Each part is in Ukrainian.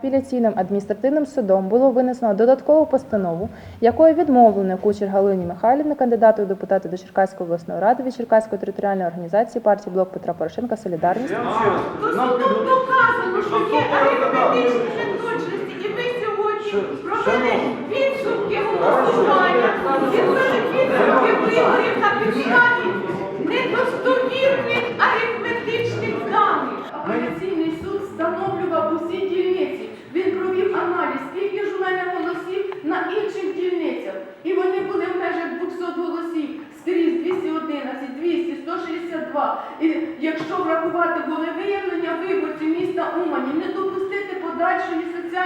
Апеляційним адміністративним судом було винесено додаткову постанову, якою відмовлено кучер Галині Михайлівні, кандидату у депутати до Черкаської обласної ради від Черкаської територіальної організації партії Блок Петра Порошенка Солідарність доказано, що є арифметичні Що- неточності, і ви сьогодні Що- провели підсумки голосування,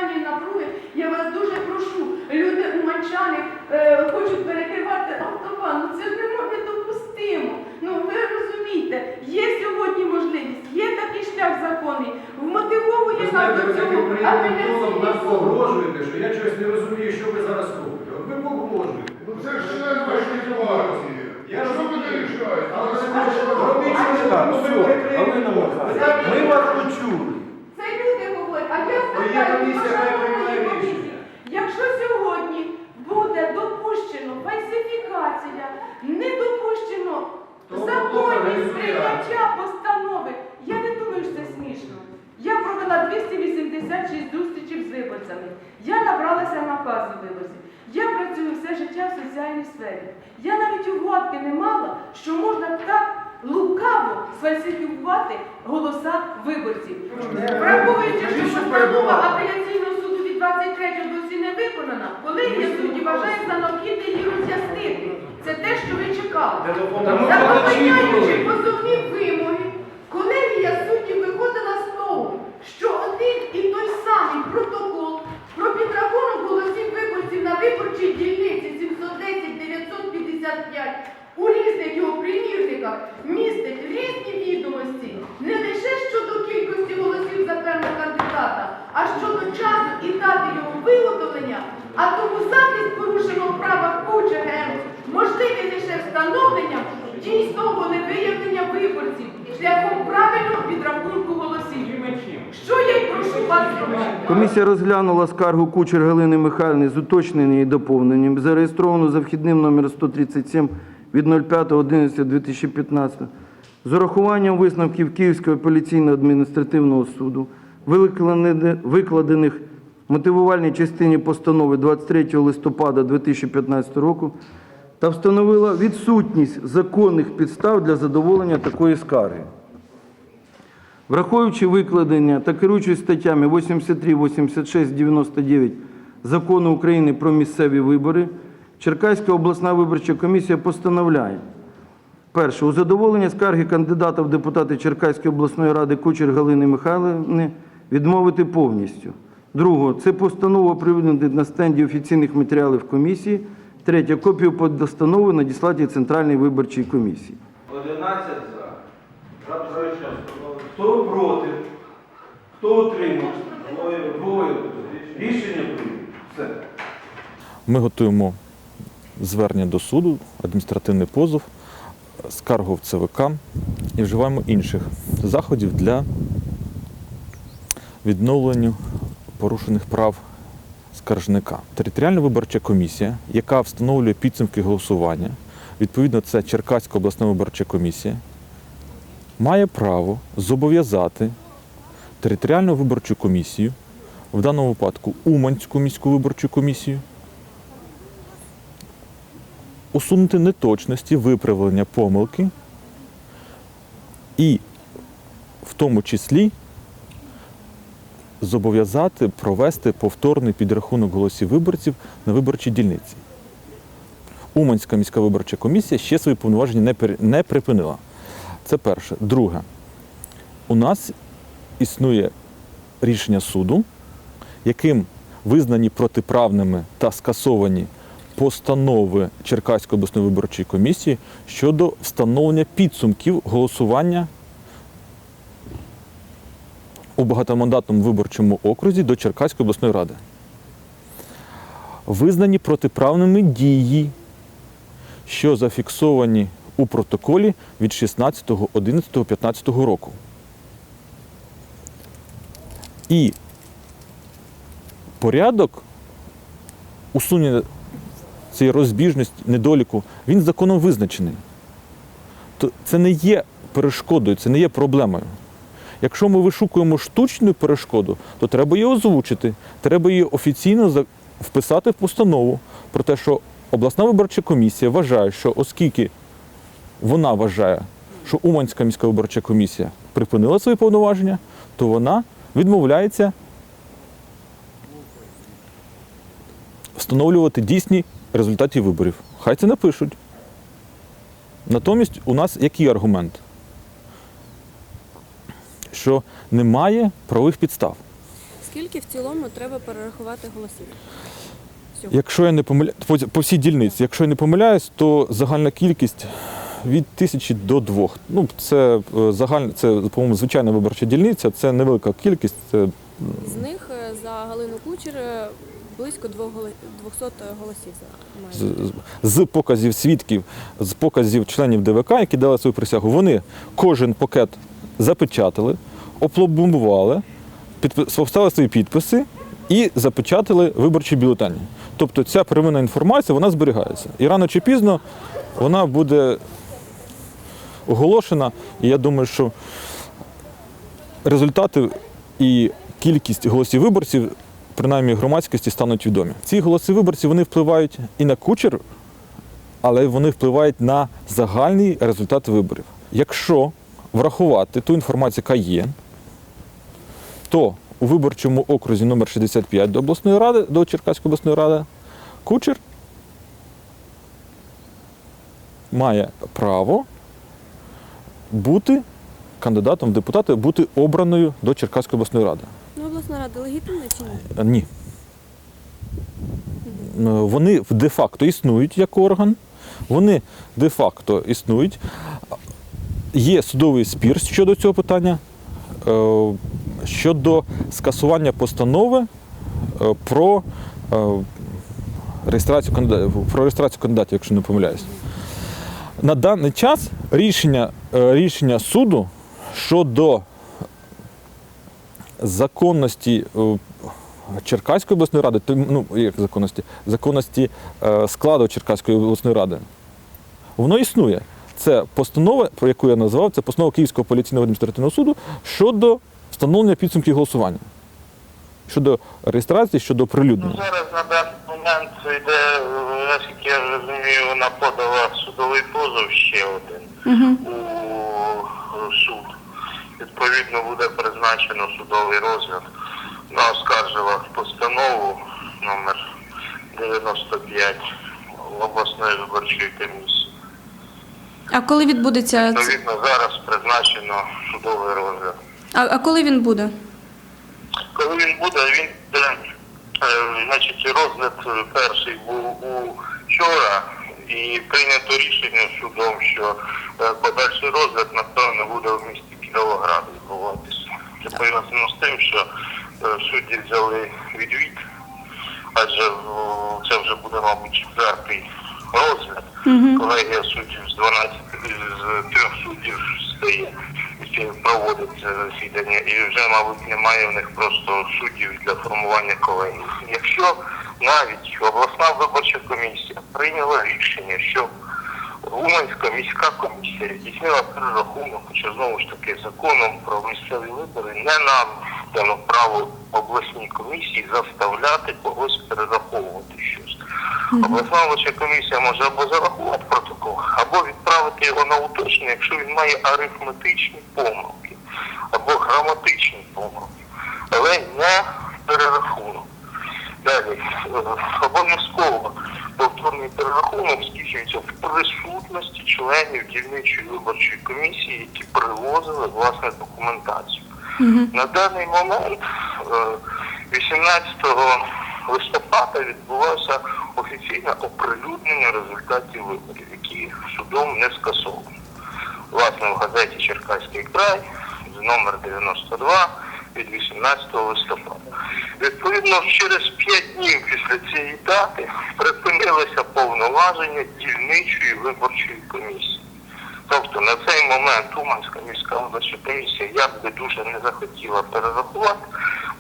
соціальної напруги, я вас дуже прошу. Люди уманчани е, хочуть перекривати автобан. Ну це ж немо- недопустимо. Ну ви розумієте, є сьогодні можливість, є такий шлях законний. Вмотивовує нас до цього апеляційний нас погрожуєте, що я чогось не розумію, що ви зараз робите. От ви погрожуєте. Ну це ж член вашої партії. Я Що ви не рішаєте? Але це Так, ну, все. Галина Михайлівна, ми вас почули. Є комісія, яка приймає рішення. Якщо сьогодні буде допущено фальсифікація, не допущено законність прийняття постанови, я не думаю, що це смішно. Я провела 286 зустрічей з виборцями. Я набралася наказу виборців. Я працюю все життя в соціальній сфері. Я навіть угодки не мала, що можна так лукаво сфальсифікувати голоса виборців. Враховуючи, що постанова апеляційного суду від 23 досі не виконана, колегія судді вважає за необхідне її роз'яснити. Це те, що ви чекали. Зачитували. позовні вимоги, колегія суддів виходила з того, що один і той самий протокол про підрахунок голосів виборців на виборчій дільниці 710-955 у різних його примірниках містить різні відомості не лише щодо кількості голосів за певного кандидата, а щодо часу і дати його виготовлення, а тому захист порушеного права КУЧГМ можливий лише встановленням дійсного волевиявлення виборців шляхом правильного підрахунку голосів. Що я й прошу вас зробити? Комісія розглянула скаргу кучер Галини Михайлівни з уточненням і доповненням, зареєстровану за вхідним номером 137 від 05.11.2015, з урахуванням висновків Київського апеляційного адміністративного суду, викладених- мотивувальній частині постанови 23 листопада 2015 року, та встановила відсутність законних підстав для задоволення такої скарги. Враховуючи викладення та керуючись статтями 83, 86, 99 Закону України про місцеві вибори, Черкаська обласна виборча комісія постановляє. Перше. У задоволення скарги кандидата в депутати Черкаської обласної ради Кучер Галини Михайлівни відмовити повністю. Друге. Це постанова оприлюднити на стенді офіційних матеріалів комісії. Третє. Копію постанови надіслати Центральній виборчій комісії. 11 за. Хто проти? Хто утримався? Двоє. Рішення прийнято. Все. Ми готуємо звернення до суду, адміністративний позов, скаргу в ЦВК і вживаємо інших заходів для відновлення порушених прав скаржника. Територіальна виборча комісія, яка встановлює підсумки голосування, відповідно, це Черкаська обласна виборча комісія, має право зобов'язати територіальну виборчу комісію, в даному випадку Уманську міську виборчу комісію, усунути неточності, виправлення помилки і в тому числі зобов'язати провести повторний підрахунок голосів виборців на виборчій дільниці. Уманська міська виборча комісія ще свої повноваження не, припинила. Це перше. Друге, у нас існує рішення суду, яким визнані протиправними та скасовані постанови Черкаської обласної виборчої комісії щодо встановлення підсумків голосування у багатомандатному виборчому окрузі до Черкаської обласної ради. Визнані протиправними дії, що зафіксовані у протоколі від 16.11.15 року. І порядок усунення цієї розбіжності, недоліку, він законом визначений. То це не є перешкодою, це не є проблемою. Якщо ми вишукуємо штучну перешкоду, то треба її озвучити, треба її офіційно вписати в постанову про те, що обласна виборча комісія вважає, що оскільки вона вважає, що Уманська міська виборча комісія припинила свої повноваження, то вона відмовляється встановлювати дійсні результати виборів. Хай це напишуть. Натомість у нас який аргумент? Що немає правових підстав. Скільки в цілому треба перерахувати голосів? Якщо я не помиляюсь, по, по всій дільниці, якщо я не помиляюсь, то загальна кількість від тисячі до двох. Ну, це е, загальна, це, по-моєму, звичайна виборча дільниця, це невелика кількість. Це З них е, за Галину Кучер е, близько двох голо- 200 голосів за- з, з- показів свідків, з показів членів ДВК, які дали свою присягу, вони кожен пакет запечатали, опломбували, поставили свої підписи і запечатали виборчі бюлетені. Тобто ця первинна інформація вона зберігається. І рано чи пізно вона буде оголошена. І я думаю, що результати і кількість голосів виборців, принаймні громадськості, стануть відомі. Ці голоси виборців вони впливають і на кучер, але вони впливають на загальний результат виборів. Якщо врахувати ту інформацію, яка є, то у виборчому окрузі номер 65 до обласної ради, до Черкаської обласної ради, кучер має право бути кандидатом в депутати, бути обраною до Черкаської обласної ради. Ну, обласна рада легітимна чи ні? Е, Ні. Е, Вони де-факто існують як орган, вони де-факто існують. Є судовий спір щодо цього питання, е, щодо скасування постанови про реєстрацію кандидатів, про реєстрацію кандидатів, якщо не помиляюсь. На даний час рішення, рішення суду щодо законності е, Черкаської обласної ради, ну як законності, законності е, складу Черкаської обласної ради, воно існує. Це постанова, про яку я назвав, це постанова Київського поліційного адміністративного суду щодо встановлення підсумків голосування, щодо реєстрації, щодо оприлюднення. Зараз на даний момент йде, е, наскільки я розумію, вона подала судовий позов ще один у е, суд. Відповідно, буде призначено судовий розгляд. Вона оскаржила постанову номер 95 обласної виборчої комісії. А коли відбудеться? Відповідно, зараз призначено судовий розгляд. А, а коли він буде? Коли він буде, він буде, е, значить, розгляд е, перший був у вчора і прийнято рішення судом, що е, подальший розгляд, напевно, буде в місті Кіровоград відбуватися. Це пов'язано з тим, що е, судді взяли відвід, адже е, це вже буде, мабуть, четвертий розгляд. Колегія суддів з 12, з трьох суддів стає, які проводять це засідання, і вже, мабуть, немає в них просто суддів для формування колегії. Якщо навіть обласна виборча комісія прийняла рішення, що Уманська міська комісія здійснила перерахунок, хоча знову ж таки законом про місцеві вибори не нам дано право обласній комісії заставляти когось перераховувати щось. Обласна виборча комісія може або зарахувати протокол, або відправити його на уточнення, якщо він має арифметичні помилки або граматичні помилки, але не перерахунок. Далі е, обов'язково повторний перерахунок здійснюється в присутності членів дільничої виборчої комісії, які привозили власне документацію. На даний момент, е, 18 листопада, відбулося офіційне оприлюднення результатів виборів, які судом не скасовані. Власне, в газеті Черкаський край номер 92 від 18 листопада. Відповідно, через 5 днів після цієї дати припинилися повноваження дільничої виборчої комісії. Тобто на цей момент Уманська міська виборча комісія як би дуже не захотіла перерахувати,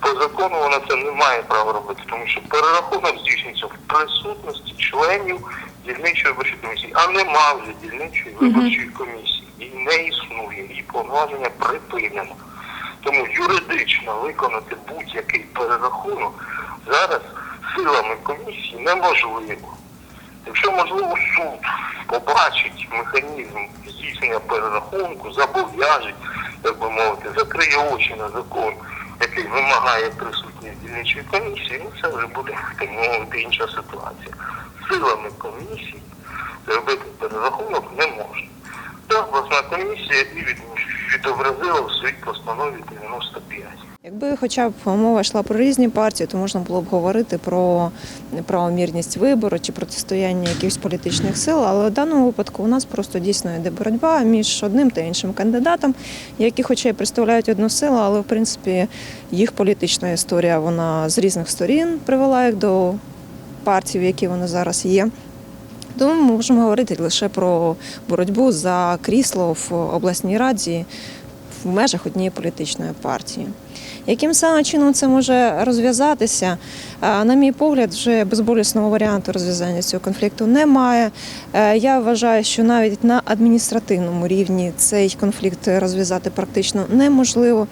По закону вона це не має права робити, тому що перерахунок здійснюється в присутності членів дільничої виборчої комісії, а нема вже дільничої виборчої комісії. І не існує, і повноваження припинено. Тому юридично виконати будь-який перерахунок зараз силами комісії неможливо. Якщо можливо суд побачить механізм здійснення перерахунку, зобов'яже, як би мовити, закриє очі на закон, який вимагає присутність дільничої комісії, ну це вже буде так мовити інша ситуація. Силами комісії зробити перерахунок не можна. Та обласна комісія і від, відобразила в своїй постанові 95. Якби хоча б мова йшла про різні партії, то можна було б говорити про неправомірність вибору чи протистояння якихось політичних сил. Але в даному випадку у нас просто дійсно йде боротьба між одним та іншим кандидатом, які, хоча й представляють одну силу, але в принципі їх політична історія вона з різних сторін привела їх до партій, які вони зараз є. Тому ми можемо говорити лише про боротьбу за крісло в обласній раді в межах однієї політичної партії. Яким саме чином це може розв'язатися? Е, На мій погляд, вже безболісного варіанту розв'язання цього конфлікту немає. Е, Я вважаю, що навіть на адміністративному рівні цей конфлікт розв'язати практично неможливо.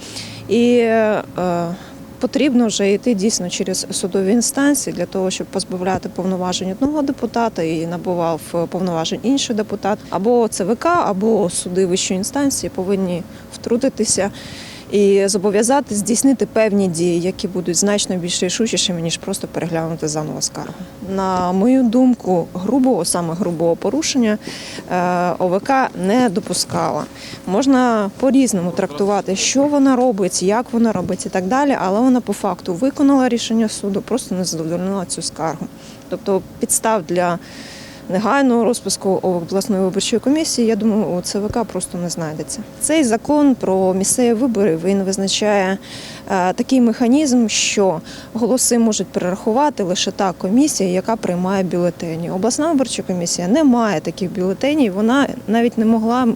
І е, потрібно вже йти дійсно через судові інстанції для того, щоб позбавляти повноважень одного депутата і набував повноважень інший депутат. Або ЦВК, або суди вищої інстанції повинні втрутитися і зобов'язати здійснити певні дії, які будуть значно більш рішучішими, ніж просто переглянути заново скаргу. На мою думку, грубого, саме грубого порушення е, ОВК не допускала. Можна по-різному трактувати, що вона робить, як вона робить і так далі, але вона по факту виконала рішення суду, просто не задовольнила цю скаргу. Тобто підстав для негайного розпуску обласної виборчої комісії, я думаю, у ЦВК просто не знайдеться. Цей закон про місцеві вибори він визначає е, такий механізм, що голоси можуть перерахувати лише та комісія, яка приймає бюлетені. Обласна виборча комісія не має таких бюлетенів, вона навіть не могла.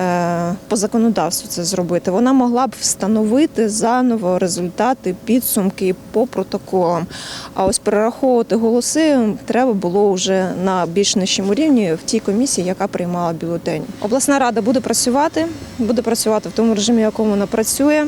Е, По законодавству це зробити. Вона могла б встановити заново результати, підсумки по протоколам. А ось перераховувати голоси треба було вже на більш нижчому рівні в тій комісії, яка приймала бюлетені. Обласна рада буде працювати, буде працювати в тому режимі, в якому вона працює.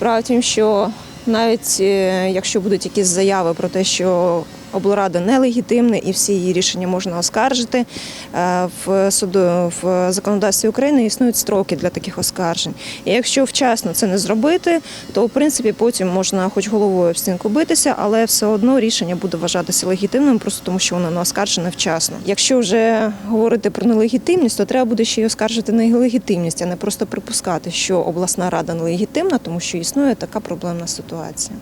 Е, тім, що навіть е, якщо будуть якісь заяви про те, що облрада нелегітимна і всі її рішення можна оскаржити. е, В суду в законодавстві України існують строки для таких оскаржень. І якщо вчасно це не зробити, то в принципі потім можна хоч головою об стінку битися, але все одно рішення буде вважатися легітимним, просто тому що воно не оскаржене вчасно. Якщо вже говорити про нелегітимність, то треба буде ще й оскаржити нелегітимність, а не просто припускати, що обласна рада нелегітимна, тому що існує така проблемна ситуація.